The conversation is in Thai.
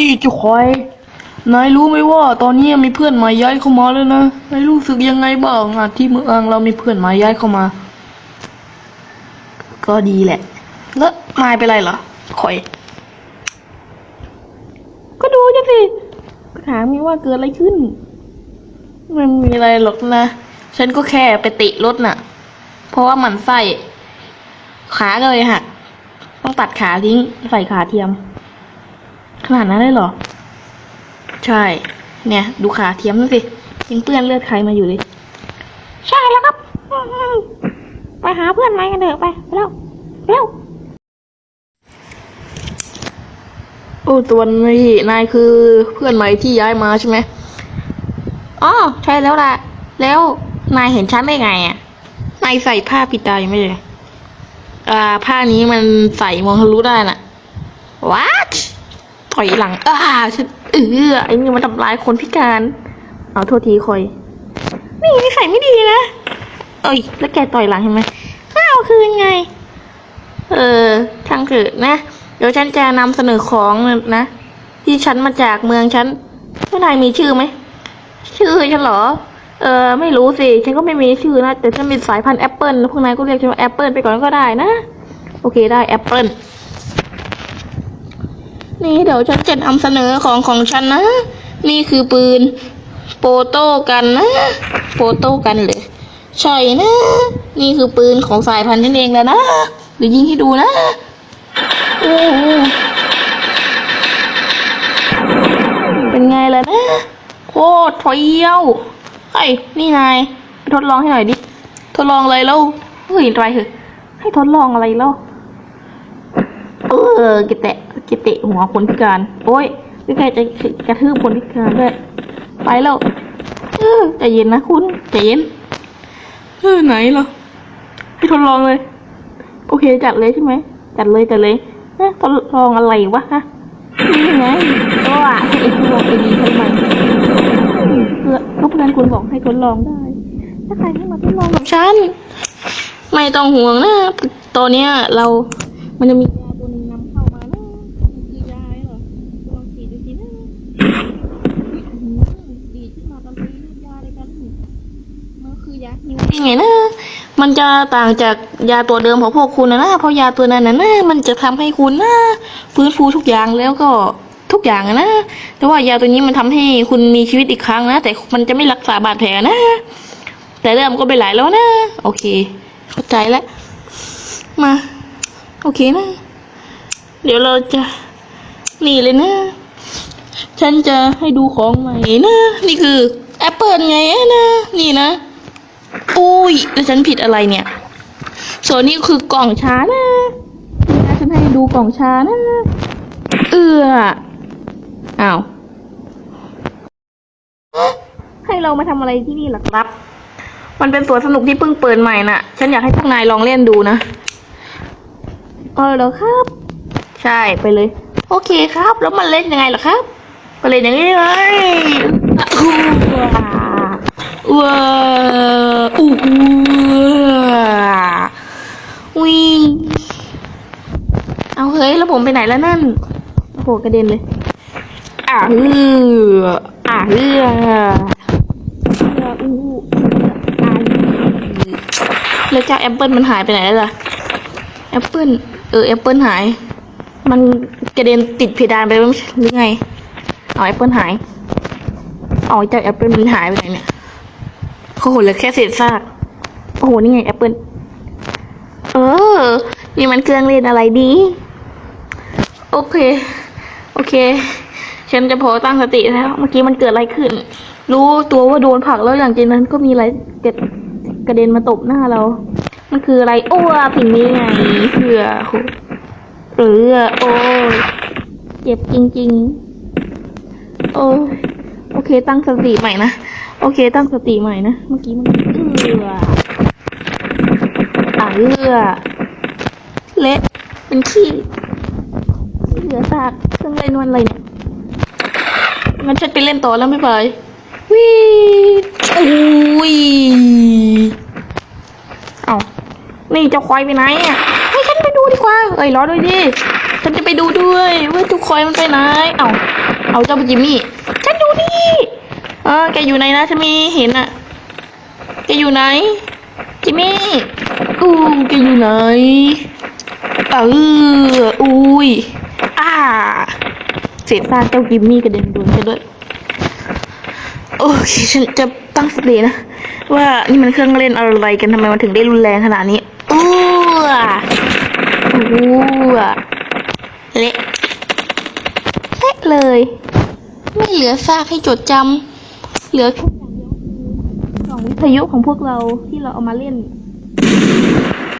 นี่จะคอย นายรู้ไหมว่า ตอนนี้มีเพื่อนใหม่ย้ายเข้ามาแล้วนะนายรู้สึกยังไงบ้างอะที่เมืองเรามีเพื่อนใหม่ย้ายเข้ามา ก็ดีแหละ แล้วนายเป็นไรเหรอคอย ก็ดูจังสิก็ถามมีว่าเกิดอะไรขึ้น มันมีอะไรหรอกนะ ฉันก็แค่ไปติรถน่ะ เพราะว่ามันไส้ขาก็เลยหัก ต้องตัดขาทิ้งใส่ขาเทียม ขนาดนั้นเลยเหรอ ใช่ เนี่ย ดูขาเทียมนั่นสิ ยังเปื้อนเลือดใครมาอยู่เลย ใช่แล้วครับอืมไปหาเพื่อนใหม่กันเถอะไปเร็วเร็วโอ้ตัวนี้นายคือเพื่อนใหม่ที่ย้ายมาใช่ไหมอ๋อใช่แล้วล่ะ แล้วนายเห็นฉันได้ไงอะ นายใส่ผ้าปิดตาอยู่ไม่เลยอ่า ผ้านี้มันใส่มองทะลุได้น่ะ what ถอยหลังอ่าฉันเออไอ้นี่มันทำร้ายคนพิการ เอาโทษทีคอย นี่นิสัยไม่ดีนะเอ้ย แล้วแกต่อยหลังเห็นไหมอ้าวคืนไง เออช่างเถอะนะ เดี๋ยวฉันจะนำเสนอของนะ ที่ฉันมาจากเมืองฉันไม่นายมีชื่อไหม ชื่อฉันเหรอ เออ ไม่รู้สิ ฉันก็ไม่มีชื่อนะ แต่ฉันเป็นสายพันธุ์แอปเปิลพวกนายก็เรียกฉันว่าแอปเปิลไปก่อนก็ได้นะ โอเคได้แอปเปิล นี่เดี๋ยวฉันจะนำเสนอของของฉันนะ นี่คือปืน โปโต้กันนะ โปโต้กันเลยใช่นะ นี่คือปืนของสายพันธุ์ฉันเองแล้วนะเดี๋ยวยิงให้ดูนะโอ้เป็นไงล่ะนะ โคตรเฟี้ยวไอ้ยนี่นายไปทดลองให้หน่อยดิ ทดลองอะไรแล้วเฮ้ยอะไรเหรอให้ทดลองอะไรแล้ว เออแกแตะ แกเตะหัวคนพิการ โอ้ยพี่แกจะกระทืบคนพิการด้วย ไปแล้วเออใจเย็นนะคุณใจเย็นเออไหนเหรอพี่ทดลองเลย โอเคจัดเลยใช่ไหมจัดเลยจัดเลยนะทดลองอะไรวะฮะนี่ไงก็อะไอ้ที่บอกไอ้ดีทำไมเพื่อก็เพื่อนคุณบอกให้ทดลองได้ ถ้าใครไม่มาทดลองกับฉัน ไม่ต้องห่วงนะ ตอนเนี้ยเรา มันจะมียาตัวหนึงนำเข้ามานะมันคือยาอะไรเหรอลองฉีดดูสินะอืมดีขึ้นมาตอนนี้ยาอะไรกันมันคื ยังไงนะ มันจะต่างจากยาตัวเดิมของพวกคุณนะนะ เพราะยาตัวนั้นนะนะมันจะทำให้คุณนะฟื้นฟูทุกอย่างแล้วก็ทุกอย่างนะ แต่ว่ายาตัวนี้มันทำให้คุณมีชีวิตอีกครั้งนะ แต่มันจะไม่รักษาบาดแผลนะ แต่เริ่มก็ไปหลายแล้วนะ โอเค เข้าใจแล้ว มา โอเคนะ เดี๋ยวเราจะ นี่เลยนะ ฉันจะให้ดูของใหม่นะ นี่คือแอปเปิลไงนะ นี่นะ อุ้ยแล้วฉันผิดอะไรเนี่ย ส่วนนี้คือกล่องชานะนี่นะฉันให้ดูกล่องชานะ เอืออ้าว ให้เรามาทำอะไรที่นี่หรอครับ มันเป็นสวนสนุกที่เพิ่งเปิดใหม่น่ะ ฉันอยากให้พวกนายลองเล่นดูนะเออเหรอครับ ใช่ไปเลย โอเคครับ แล้วมันเล่นยังไงเหรอครับก็เล่นอย่างนี้เลยว้าวอู้หูวิ่ง เฮ้ยแล้วผมไปไหนแล้วนั่นโอ้โหกระเด็นเลยอ่าเฮืออ่าเฮือเอออ่าแล้วเจ้าแอปเปิลมันหายไปไหนแล้วล่ะแอปเปิลเออแอปเปิลหาย มันกระเด็นติดเพดานไปหรือไงเอาแอปเปิลหายเอาเจ้าแอปเปิลมันหายไปไหนเนี่ยโอ้โหเหลือแค่เศษซากโอ้โหนี่ไงแอปเปิลเออ นี่มันเครื่องเล่นอะไรดี โอเค โอเค ฉันจะพอตั้งสติแล้ว เมื่อกี้มันเกิดอะไรขึ้น รู้ตัวว่าโดนผลักแล้วอย่างจากนั้นก็มีอะไรเกิดกระเด็นมาตบหน้าเรา มันคืออะไร โอ้สิ่งนี้ไงเพื่อโหเออโอ้เจ็บจริง ๆ โอ้โอเค ตั้งสติใหม่นะ โอเค ตั้งสติใหม่นะ เมื่อกี้มันเอืออ่าเอือเละเป็นขี้ เหลือซากเครื่องเล่นวันอะไรเนี่ยงั้นฉันไปเล่นต่อแล้วไม่ไปวิอุ้ยเอานี่เจะควายไปไหนอะให้ฉันไปดูดีกว่า เอ้ยรอด้วยดิ ฉันจะไปดูด้วยว่าทุกคนมันไปไหน เอาเอาเจ้าจิมมี่ ฉันอยู่นี่เออแกอยู่ไหนนะฉันไม่เห็นอะ แกอยู่ไหน จิมมี่อู้แกอยู่ไหนเอออุ้ย เศษซากเจ้าจิมมี่กระเด็นโดนฉันด้วย โอเคฉันจะตั้งสตินะ ว่านี่มันเครื่องเล่นอะไรกันทำไมมันถึงได้รุนแรงขนาดนี้อู้อะอู้อะเละเละเลย ไม่เหลือซากให้จดจำเหลือแค่อย่างเดียวคือกล่องวิทยุของพวกเราที่เราเอามาเล่น